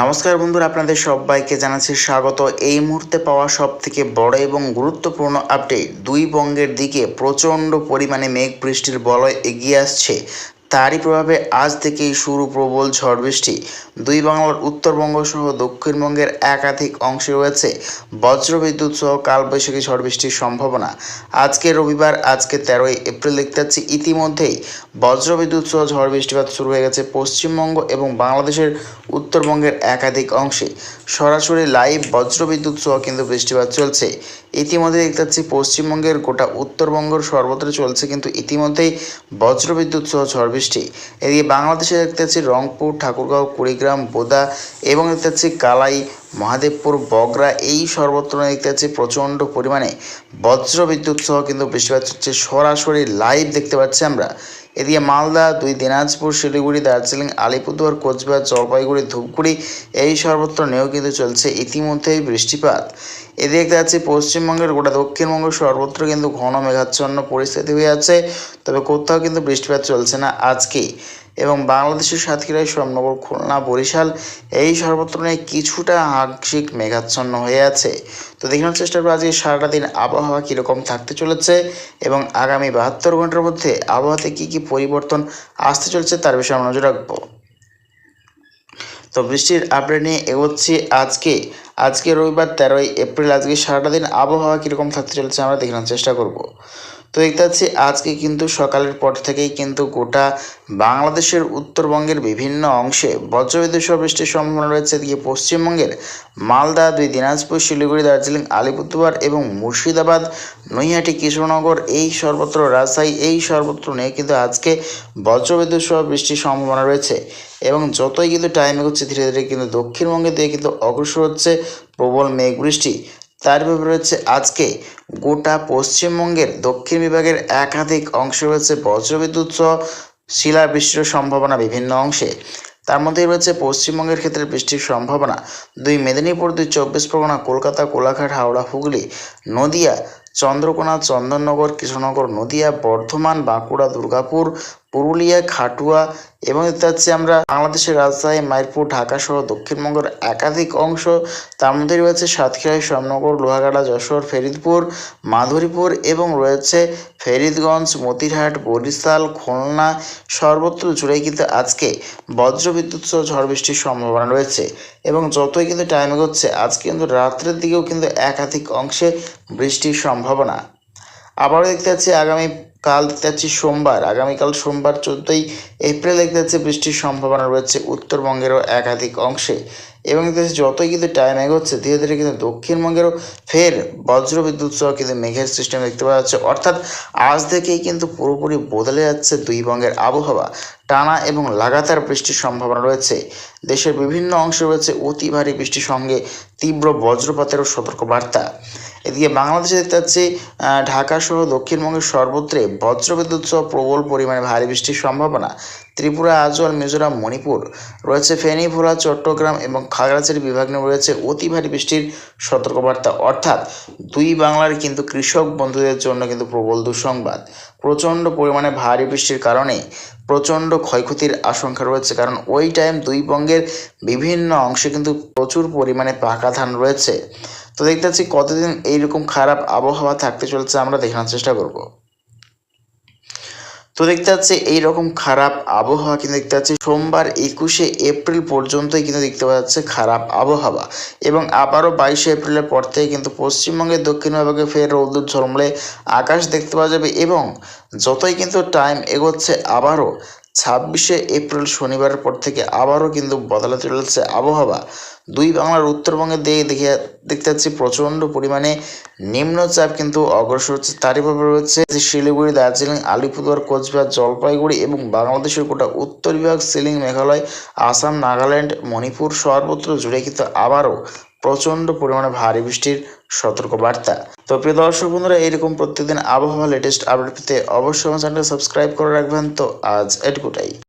নমস্কার বন্ধুরা, আপনাদের সবাইকে জানাচ্ছি স্বাগত। এই মুহূর্তে পাওয়া সব থেকে বড় এবং গুরুত্বপূর্ণ আপডেট দুই বঙ্গের দিকে প্রচণ্ড পরিমাণে মেঘ বৃষ্টির বলয় এগিয়ে আসছে। তারই প্রভাবে আজ থেকেই শুরু প্রবল ঝড় বৃষ্টি। দুই বাংলার উত্তরবঙ্গ সহ দক্ষিণবঙ্গের একাধিক অংশে রয়েছে বজ্রবিদ্যুৎ সহ কালবৈশাখী ঝড় বৃষ্টির সম্ভাবনা। আজকে রবিবার, আজকে তেরোই এপ্রিল দেখতে পাচ্ছি। ইতিমধ্যেই বজ্রবিদ্যুৎ সহ ঝড় বৃষ্টিপাত শুরু হয়ে গেছে পশ্চিমবঙ্গ এবং বাংলাদেশের উত্তরবঙ্গের একাধিক অংশে। সরাসরি লাইভ বজ্রবিদ্যুৎ সহ কিন্তু বৃষ্টিপাত চলছে। ইতিমধ্যে দেখতে পাচ্ছি পশ্চিমবঙ্গের গোটা উত্তরবঙ্গের সর্বত্র চলছে, কিন্তু ইতিমধ্যেই বজ্রবিদ্যুৎ সহ ঝড় বৃষ্টি এদিকে বাংলাদেশে দেখতে পাচ্ছি রংপুর, ঠাকুরগাঁও, কুড়িগ্রাম, বোদা এবং দেখতে পাচ্ছি কালাই, মহাদেবপুর, বগরা এই সর্বত্র দেখতে পাচ্ছি প্রচণ্ড পরিমাণে বজ্রবিদ্যুৎ সহ কিন্তু বৃষ্টিপাত হচ্ছে। সরাসরি লাইভ দেখতে পাচ্ছি আমরা। এদিকে মালদা, দুই দিনাজপুর, শিলিগুড়ি, দার্জিলিং, আলিপুরদুয়ার, কোচবিহার, জলপাইগুড়ি, ধূপগুড়ি এই সর্বত্র নিয়েও কিন্তু চলছে ইতিমধ্যেই বৃষ্টিপাত। এদিকে দেখতে পাচ্ছি পশ্চিমবঙ্গের গোটা দক্ষিণবঙ্গ সর্বত্র কিন্তু ঘন মেঘাচ্ছন্ন পরিস্থিতি হয়ে আছে, তবে কোথাও কিন্তু বৃষ্টিপাত চলছে না আজকেই এবং বাংলাদেশের সাতক্ষীরায় সোমনগর খুলনা, বরিশাল এই সর্বত্র নিয়ে কিছুটা আংশিক মেঘাচ্ছন্ন হয়ে আছে। তো দেখানোর চেষ্টা করব আজকে সারাটা দিন আবহাওয়া কীরকম থাকতে চলেছে এবং আগামী বাহাত্তর ঘণ্টার মধ্যে আবহাওয়াতে কী কী পরিবর্তন আসতে চলেছে তার বিষয়ে আমরা নজর রাখব। তো বৃষ্টির আপডেট নিয়ে এগোচ্ছি আজকে। আজকে রবিবার তেরোই এপ্রিল, আজকে সারাটা দিন আবহাওয়া কীরকম থাকতে চলেছে আমরা দেখানোর চেষ্টা করব। তো দেখতে পাচ্ছি আজকে কিন্তু সকালের পর থেকেই কিন্তু গোটা বাংলাদেশের উত্তরবঙ্গের বিভিন্ন অংশে বজ্রবিদ্যুৎ সহ বৃষ্টির সম্ভাবনা রয়েছে। এদিকে পশ্চিমবঙ্গের মালদা, দুই দিনাজপুর, শিলিগুড়ি, দার্জিলিং, আলিপুরদুয়ার এবং মুর্শিদাবাদ, নৈহাটি কৃষ্ণনগর এই সর্বত্র, রাজশাহী এই সর্বত্র নিয়ে কিন্তু আজকে বজ্রবিদ্যুৎ সহ বৃষ্টির সম্ভাবনা রয়েছে এবং যতই কিন্তু টাইম এগোচ্ছে ধীরে ধীরে কিন্তু দক্ষিণবঙ্গে দিয়ে কিন্তু অগ্রসর হচ্ছে প্রবল মেঘ বৃষ্টি। তার ব্যাপারে রয়েছে আজকে গোটা পশ্চিমবঙ্গের দক্ষিণ বিভাগের একাধিক অংশে রয়েছে বজ্রবিদ্যুৎ সহ শিলাবৃষ্টির সম্ভাবনা বিভিন্ন অংশে। তার মধ্যে রয়েছে পশ্চিমবঙ্গের ক্ষেত্রে বৃষ্টির সম্ভাবনা। দুই মেদিনীপুর, দুই চব্বিশ পরগনা, কলকাতা, কোলাঘাট, হাওড়া, হুগলি, নদিয়া, চন্দ্রকোনা, চন্দননগর, কৃষ্ণনগর, নদিয়া, বর্ধমান, বাঁকুড়া, দুর্গাপুর পুরুলিয়া, খাটুয়া এবং দেখতে পাচ্ছি আমরা বাংলাদেশের রাজশাহী মাইরপুর ঢাকা সহ দক্ষিণবঙ্গের একাধিক অংশ। তার মধ্যে রয়েছে সাতক্ষীরা শ্যামনগর লোহাগাড়া, যশোর, ফেরিদপুর, মাধুরীপুর এবং রয়েছে ফেরিদগঞ্জ, মতিরহাট, বরিশাল, খুলনা, সর্বত্র জুড়েই কিন্তু আজকে বজ্রবিদ্যুৎ সহ ঝড় বৃষ্টির সম্ভাবনা রয়েছে এবং যতই কিন্তু টাইম এগোচ্ছে, আজকে কিন্তু রাত্রের দিকেও কিন্তু একাধিক অংশে বৃষ্টির সম্ভাবনা। আবারও দেখতে পাচ্ছি আগামী কাল দেখতে পাচ্ছি সোমবার। আগামীকাল সোমবার চোদ্দোই এপ্রিল দেখতে পাচ্ছি বৃষ্টির সম্ভাবনা রয়েছে উত্তরবঙ্গেরও একাধিক অংশে। এবং যতই কিন্তু টাইম এগোচ্ছে, ধীরে ধীরে কিন্তু দক্ষিণবঙ্গেরও ফের বজ্রবিদ্যুৎ সহ কিন্তু মেঘের সিস্টেম দেখতে পাওয়া যাচ্ছে। অর্থাৎ আজ থেকেই কিন্তু পুরোপুরি বদলে যাচ্ছে দুই বঙ্গের আবহাওয়া। টানা এবং লাগাতার বৃষ্টির সম্ভাবনা রয়েছে। দেশের বিভিন্ন অংশে রয়েছে অতি ভারী বৃষ্টির সঙ্গে তীব্র বজ্রপাতেরও সতর্কবার্তা। এদিকে বাংলাদেশে দেখতে পাচ্ছি ঢাকা সহ দক্ষিণবঙ্গের সর্বত্রে বজ্রবিদ্যুৎ সহ প্রবল পরিমাণে ভারী বৃষ্টির সম্ভাবনা। ত্রিপুরা আজওয়াল মিজোরাম, মণিপুর রয়েছে ফেনী ভোলা চট্টগ্রাম এবং খাগড়াছড়ি বিভাগ নিয়ে রয়েছে অতি ভারী বৃষ্টির সতর্কবার্তা। অর্থাৎ দুই বাংলার কিন্তু কৃষক বন্ধুদের জন্য কিন্তু প্রবল দুঃসংবাদ। প্রচণ্ড পরিমাণে ভারী বৃষ্টির কারণে প্রচণ্ড ক্ষয়ক্ষতির আশঙ্কা রয়েছে, কারণ ওই টাইম দুই বঙ্গের বিভিন্ন অংশে কিন্তু প্রচুর পরিমাণে পাকা ধান রয়েছে। তো দেখতে পাচ্ছি কতদিন এইরকম খারাপ আবহাওয়া থাকতে চলেছে আমরা দেখানোর চেষ্টা করব। তো দেখতে পাচ্ছি এইরকম খারাপ আবহাওয়া কিন্তু দেখতে পাচ্ছি সোমবার একুশে এপ্রিল পর্যন্তই কিন্তু দেখতে পাওয়া যাচ্ছে খারাপ আবহাওয়া এবং আবারও বাইশে এপ্রিলের পর থেকে কিন্তু পশ্চিমবঙ্গের, দক্ষিণ বিভাগে ফের রৌদ্র ঝলমলে আকাশ দেখতে পাওয়া যাবে এবং যতই কিন্তু টাইম এগোচ্ছে আবারও ছাব্বিশে এপ্রিল শনিবারের পর থেকে আবারও কিন্তু বদলাতে চলেছে আবহাওয়া। দুই বাংলার উত্তরবঙ্গের দিকে দেখে দেখতে পাচ্ছি প্রচণ্ড পরিমাণে নিম্নচাপ কিন্তু অগ্রসর হচ্ছে। তারই ভাবে রয়েছে শিলিগুড়ি, দার্জিলিং, আলিপুরদুয়ার, কোচবিহার, জলপাইগুড়ি এবং বাংলাদেশের গোটা উত্তর বিভাগ, সিলিং, মেঘালয়, আসাম, নাগাল্যান্ড, মণিপুর সর্বত্র জুড়ে কিন্তু আবারও প্রচণ্ড পরিমাণে ভারী বৃষ্টির সতর্কবার্তা। তো প্রিয় দর্শক বন্ধুরা, এইরকম প্রত্যেকদিন আবহাওয়া লেটেস্ট আপডেট পেতে অবশ্যই আমার চ্যানেলটা সাবস্ক্রাইব করে রাখবেন। তো আজ এটুকুটাই।